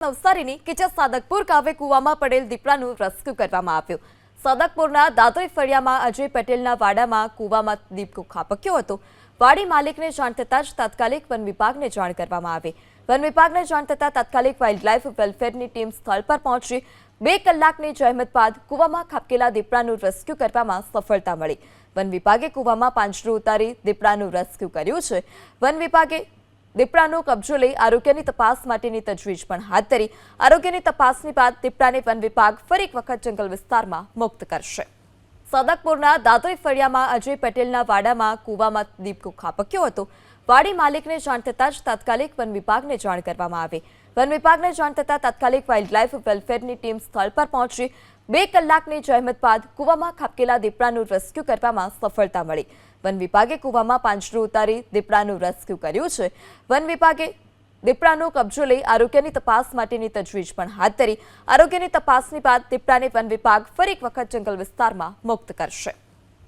નવસારીની કિચા સાદકપુર કાવે કૂવામાં પડેલ દીપડાનું રેસ્ક્યુ કરવામાં આવ્યું. સાદકપુરના દાદોઈ ફળિયામાં અજય પટેલના વાડામાં કૂવામાં દીપકો ખાબક્યો હતો. વાડી માલિકને જાણ થતાં જ તાત્કાલિક વન વિભાગને જાણ કરવામાં આવી. વન વિભાગને જાણ થતાં તાત્કાલિક વાઇલ્ડલાઇફ વેલફેરની ટીમ સ્થળ પર પહોંચી. બે કલાકની જહેમત બાદ કૂવામાં ખાબકેલા દીપડાનું રેસ્ક્યુ કરવામાં સફળતા મળી. વન વિભાગે કૂવામાં પાંજરું ઉતારી દીપડાનું રેસ્ક્યુ કર્યું છે. વન વિભાગે દીપડાનો કબજો લઈ આરોગ્યની તપાસ માટેની તજવીજ પણ હાથ ધરી. આરોગ્યની તપાસની બાદ દીપડાને વન વિભાગ ફરી એક વખત જંગલ વિસ્તારમાં મુક્ત કરશે. સદકપુરના દાદોઈ ફળિયામાં અજય પટેલના વાડામાં કૂવામાં દીપકો ખાપક્યો હતો. વાડી માલિકને જાણ થતાં જ તાત્કાલિક વન વિભાગને જાણ કરવામાં આવી. વન વિભાગને જાણ થતાં તાત્કાલિક વાઇલ્ડલાઇફ વેલફેરની ટીમ સ્થળ પર પહોંચી. બે કલાકની જહેમત બાદ કૂવામાં ખાપકેલા દીપડાનું રેસ્ક્યુ કરવામાં સફળતા મળી. વન વિભાગે કૂવામાં પાંજરું ઉતારી દીપડાનું રેસ્ક્યુ કર્યું છે. વન વિભાગે દીપડાનો કબજો લઈ આરોગ્યની તપાસ માટેની તજવીજ પણ હાથ ધરી. આરોગ્યની તપાસની બાદ દીપડાને વન વિભાગ ફરી એક વખત જંગલ વિસ્તારમાં મુક્ત કરશે.